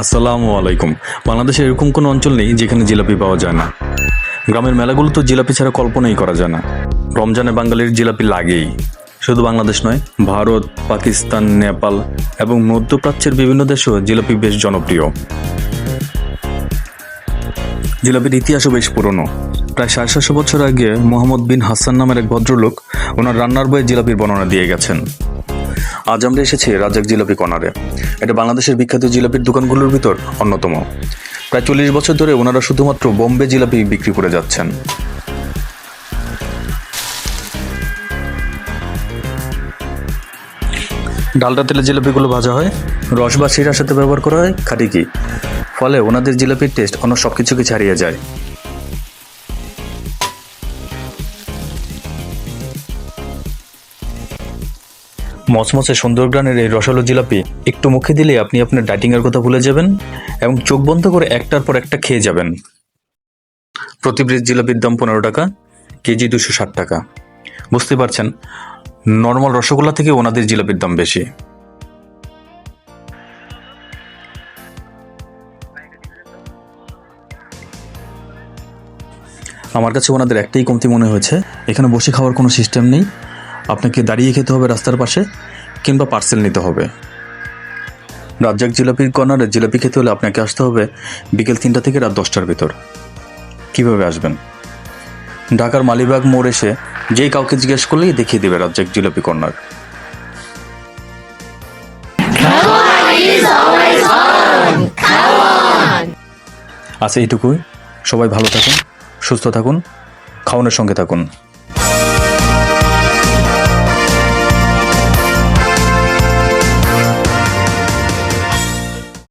আসসালামু আলাইকুম। বাংলাদেশে এরকম কোনো অঞ্চল নেই যেখানে জিলাপি পাওয়া যায় না। গ্রামের মেলাগুলো তো জিলাপি ছাড়া কল্পনাই করা যায় না। রমজানে বাঙালির জিলাপি লাগেই। শুধু বাংলাদেশ নয়, ভারত, পাকিস্তান, নেপাল এবং মধ্যপ্রাচ্যের বিভিন্ন দেশেও জিলাপি বেশ জনপ্রিয়। জিলাপির ইতিহাসও বেশ পুরনো। প্রায় সাড়ে সাতশো বছর আগে মোহাম্মদ বিন হাসান নামের এক ভদ্রলোক ওনার রান্নার বইয়ে জিলাপির বর্ণনা দিয়ে গেছেন। আজ আমরা এসেছি রাজাক জিলাপি কর্নারে। এটা বাংলাদেশের বিখ্যাত জিলাপির দোকানগুলোর ভিতর অন্যতম। প্রায় চল্লিশ বছর ধরে ওনারা শুধুমাত্র বোম্বে জিলাপি বিক্রি করে যাচ্ছেন। ডালটা তেলে জিলাপিগুলো ভাজা হয়, রস বা শিরার সাথে ব্যবহার করা হয়, খাটি কি ফলে ওনাদের জিলাপির টেস্ট অন্য সব কিছুকে ছাড়িয়ে যায়। মচমচে সুন্দর গ্রানের এই রসালো জিলাপি একটু মুখে দিলে আপনি আপনার ডাইটিংয়ের কথা ভুলে যাবেন এবং চোখ বন্ধ করে একটার পর একটা খেয়ে যাবেন। প্রতি জিলাপির দাম পনেরো টাকা, কেজি দুশো ষাট টাকা। বুঝতে পারছেন? নর্মাল রসগোল্লা থেকে ওনাদের জিলাপির দাম বেশি। আমার কাছে ওনাদের একটাই কমতি মনে হয়েছে, এখানে বসে খাওয়ার কোনো সিস্টেম নেই। আপনাকে দাঁড়িয়ে খেতে হবে রাস্তার পাশে কিংবা পার্সেল নিতে হবে। রাজ্জাক জিলাপির কর্নারে জিলাপি খেতে হলে আপনাকে আসতে হবে বিকেল তিনটা থেকে রাত দশটার ভিতর। কীভাবে আসবেন? ঢাকার মালিবাগ মোড় এসে যেই কাউকে জিজ্ঞেস করলেই দেখিয়ে দেবে রাজ্জাক জিলাপি কর্নার। আচ্ছা এইটুকুই। সবাই ভালো থাকুন, সুস্থ থাকুন খাওয়ানোর সঙ্গে থাকুন।